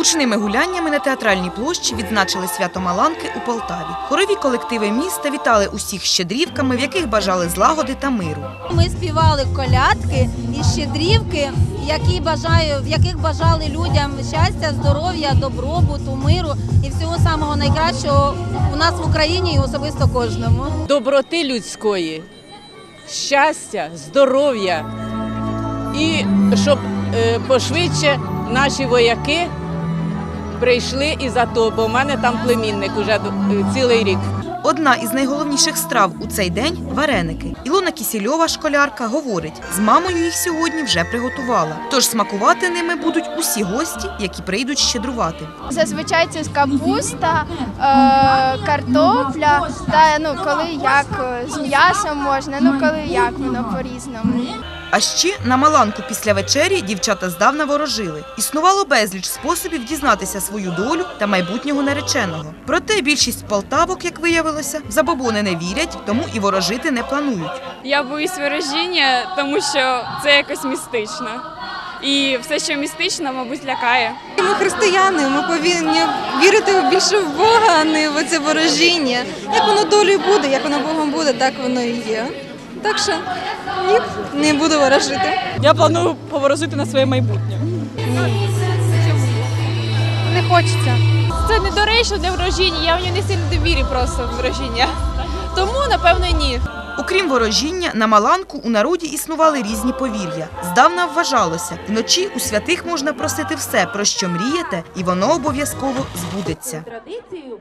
Гучними гуляннями на театральній площі відзначили свято Маланки у Полтаві. Хорові колективи міста вітали усіх щедрівками, в яких бажали злагоди та миру. Ми співали колядки і щедрівки, які бажаю, в яких бажали людям щастя, здоров'я, добробуту, миру і всього самого найкращого у нас в Україні і особисто кожному. доброти людської, щастя, здоров'я і щоб е, пошвидше наші вояки прийшли і АТО, бо в мене там племінник уже е, цілий рік. Одна із найголовніших страв у цей день вареники. Ілона Кісільова, школярка, говорить, з мамою їх сьогодні вже приготувала. Тож смакувати ними будуть усі гості, які прийдуть щедрувати. Зазвичай це капуста, е, картопля, та ну коли як е, з м'ясом можна, ну коли як воно по-різному. А ще на маланку після вечері дівчата здавна ворожили. Існувало безліч способів дізнатися свою долю та майбутнього нареченого. Проте більшість полтавок, як виявилося, в забобони не вірять, тому і ворожити не планують. Я боюсь ворожіння, тому що це якось містично. І все, що містично, мабуть, лякає. Ми християни, ми повинні вірити більше в Бога, а не в це ворожіння. Як воно долею буде, як воно Богом буде, так воно і є. Так що ні, не буду ворожити. Я планую поворожити на своє майбутнє. Не хочеться. Це недоречно для ворожіння, я в нього не сильно довірю просто в ворожіння. Тому, напевно, ні. Окрім ворожіння, на маланку у народі існували різні повір'я. Здавна вважалося, вночі у святих можна просити все, про що мрієте, і воно обов'язково збудеться. Традицією